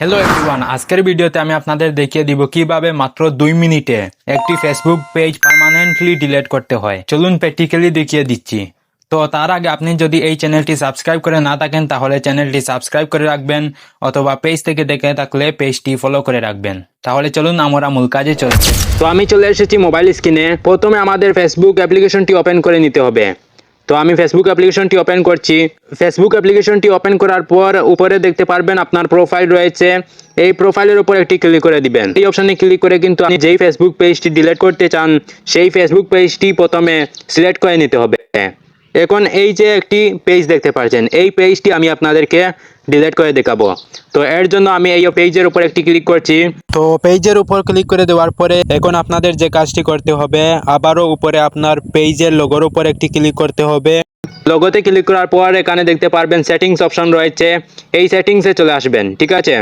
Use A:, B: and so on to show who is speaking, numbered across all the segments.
A: Hello everyone আজকের ভিডিওতে আমি আপনাদের দেখিয়ে দিব কীভাবে মাত্র দুই মিনিটে একটি ফেসবুক পেজ পার্মানেন্টলি ডিলিট করতে হয়। চলুন প্র্যাকটিক্যালি দেখিয়ে দিচ্ছি। তো তার আগে আপনি যদি এই চ্যানেলটি সাবস্ক্রাইব করে না থাকেন, তাহলে চ্যানেলটি সাবস্ক্রাইব করে রাখবেন, অথবা পেজ থেকে দেখে থাকলে পেজটি ফলো করে রাখবেন। তাহলে চলুন আমরা মূল কাজে চলছে।
B: তো আমি চলে এসেছি মোবাইল স্ক্রিনে প্রথমে আমাদের ফেসবুক অ্যাপ্লিকেশনটি ওপেন করে নিতে হবে। তো আমি ফেসবুক অ্যাপ্লিকেশনটি ওপেন করছি। ফেসবুক অ্যাপ্লিকেশনটি ওপেন করার পর উপরে দেখতে পারবেন আপনার প্রোফাইল রয়েছে। এই প্রোফাইলের উপর একটি ক্লিক করে দিবেন। এই অপশানে ক্লিক করে কিন্তু আপনি যেই ফেসবুক পেজটি ডিলিট করতে চান, সেই ফেসবুক পেজটি প্রথমে সিলেক্ট করে নিতে হবে। এখন এই যে একটি পেজ দেখতে পাচ্ছেন এই পেজটি আমি আপনাদেরকে ডিলিট করে দেখাবো। তো এর জন্য আমি এই পেজের উপর একটি ক্লিক করছি। তো পেজের উপর ক্লিক করে দেওয়ার পরে এখন আপনাদের যে কাজটি করতে হবে আবারও উপরে আপনার পেজের লোগোর উপর একটি ক্লিক করতে হবে। লোগোতে ক্লিক করার পর এখানে দেখতে পারবেন সেটিংস অপশন রয়েছে। এই সেটিংসে চলে আসবেন ঠিক আছে?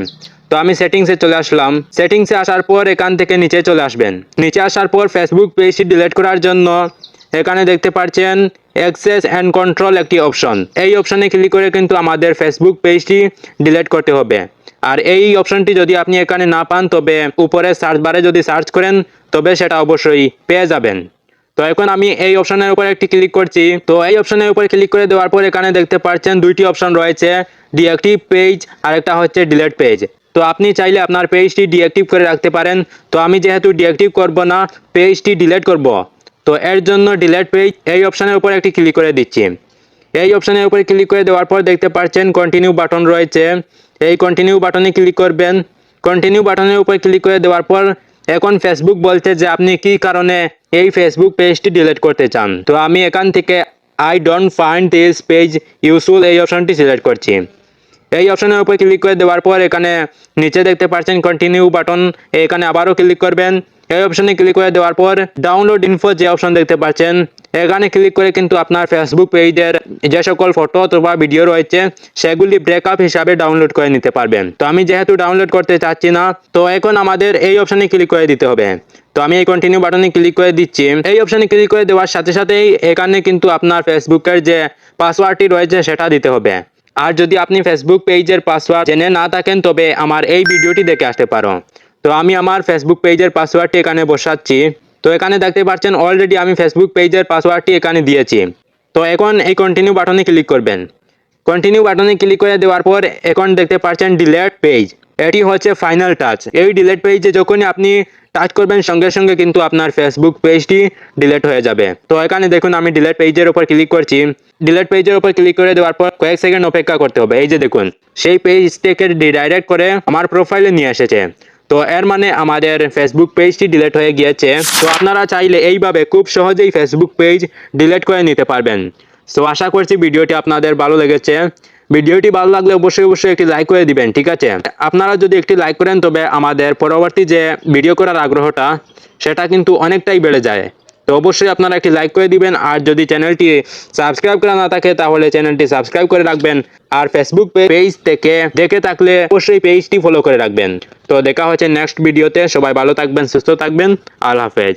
B: তো আমি সেটিংসে চলে আসলাম। সেটিংসে আসার পর এখান থেকে নিচে চলে আসবেন। নিচে আসার পর ফেসবুক পেজটি ডিলিট করার জন্য এখানে দেখতে পাচ্ছেন অ্যাক্সেস অ্যান্ড কন্ট্রোল একটি অপশন এই অপশনে ক্লিক করে কিন্তু আমাদের ফেসবুক পেজটি ডিলিট করতে হবে। আর এই অপশনটি যদি আপনি এখানে না পান, তবে উপরে সার্চ বারে যদি সার্চ করেন, তবে সেটা অবশ্যই পেয়ে যাবেন। তো এখন আমি এই অপশনের উপর একটি ক্লিক করছি। তো এই অপশনের উপর ক্লিক করে দেওয়ার পর এখানে দেখতে পাচ্ছেন দুইটি অপশন রয়েছে ডিঅ্যাক্টিভ পেজ আর একটা হচ্ছে ডিলেট পেজ তো আপনি চাইলে আপনার পেজটি ডিঅ্যাক্টিভ করে রাখতে পারেন। তো আমি যেহেতু ডিঅ্যাক্টিভ করব না পেজটি ডিলেট করব। তো এর জন্য ডিলেট পেজ এই অপশনের উপর একটি ক্লিক করে দিচ্ছি। এই অপশনের উপর ক্লিক করে দেওয়ার পর দেখতে পাচ্ছেন কন্টিনিউ বাটন রয়েছে। এই কন্টিনিউ বাটনে ক্লিক করবেন। কন্টিনিউ বাটনের উপর ক্লিক করে দেওয়ার পর এখন ফেসবুক বলছে যে আপনি কি কারণে এই ফেসবুক পেজটি ডিলিট করতে চান? তো আমি এখান থেকে I don't find this page useful এই অপশনটি সিলেক্ট করছি। এই অপশনের উপর ক্লিক করে দেওয়ার পর এখানে নিচে দেখতে পাচ্ছেন কন্টিনিউ বাটন এখানে আবারও ক্লিক করবেন। এই অপশনে ক্লিক করে দেওয়ার পর ডাউনলোড ইনফো যে অপশন দেখতে পাচ্ছেন, এখানে ক্লিক করে কিন্তু আপনার ফেসবুক পেজের যে সকল ফটো অথবা ভিডিও রয়েছে, সেগুলি ব্রেকআপ হিসাবে ডাউনলোড করে নিতে পারবেন। তো আমি যেহেতু ডাউনলোড করতে চাচ্ছি না, তো এখন আমাদের এই অপশনে ক্লিক করে দিতে হবে। তো আমি এই কন্টিনিউ বাটনে ক্লিক করে দিচ্ছি। এই অপশনে ক্লিক করে দেওয়ার সাথে সাথেই এখানে কিন্তু আপনার ফেসবুকের যে পাসওয়ার্ডটি রয়েছে, সেটা দিতে হবে। আর যদি আপনি ফেসবুক পেজের পাসওয়ার্ড জেনে না থাকেন, তবে আমার এই ভিডিওটি দেখে আসতে পারো। তো আমি আমার ফেসবুক পেজের পাসওয়ার্ডটি এখানে বসাচ্ছি। তো এখানে দেখতে পাচ্ছেন অলরেডি আমি ফেসবুক পেজের পাসওয়ার্ডটি এখানে দিয়েছি। তো এখন এই কন্টিনিউ বাটনে ক্লিক করবেন। কন্টিনিউ বাটনে ক্লিক করে দেওয়ার পর এখন দেখতে পাচ্ছেন ডিলেট পেজ এটি হচ্ছে ফাইনাল টাচ এই ডিলেট পেজে যখনই আপনি টাচ করবেন, সঙ্গে সঙ্গে কিন্তু আপনার ফেসবুক পেজটি ডিলেট হয়ে যাবে। তো এখানে দেখুন, আমি ডিলেট পেজের উপর ক্লিক করছি। ডিলেট পেজের উপর ক্লিক করে দেওয়ার পর কয়েক সেকেন্ড অপেক্ষা করতে হবে। এই যে দেখুন, সেই পেজ থেকে ডিডাইরেক্ট করে আমার প্রোফাইলে নিয়ে এসেছে। তো এর মানে আমাদের ফেসবুক পেজটি ডিলেট হয়ে গিয়েছে। তো আপনারা চাইলে এইভাবে খুব সহজেই ফেসবুক পেজ ডিলেট করে নিতে পারবেন। সো আশা করছি ভিডিওটি আপনাদের ভালো লেগেছে। ভিডিওটি ভালো লাগলে অবশ্যই অবশ্যই একটি লাইক করে দিবেন, ঠিক আছে? আপনারা যদি একটি লাইক করেন, তবে আমাদের পরবর্তী যে ভিডিও করার আগ্রহটা, সেটা কিন্তু অনেকটাই বেড়ে যায়। তো অবশ্যই আপনারা একটি লাইক করে দিবেন। আর যদি চ্যানেলটি সাবস্ক্রাইব করা না থাকে, তাহলে চ্যানেলটি সাবস্ক্রাইব করে রাখবেন। আর ফেসবুক পেজ থেকে দেখে থাকলে অবশ্যই পেজটি ফলো করে রাখবেন। তো দেখা হচ্ছে নেক্সট ভিডিওতে সবাই ভালো থাকবেন, সুস্থ থাকবেন। আল্লাহ হাফেজ।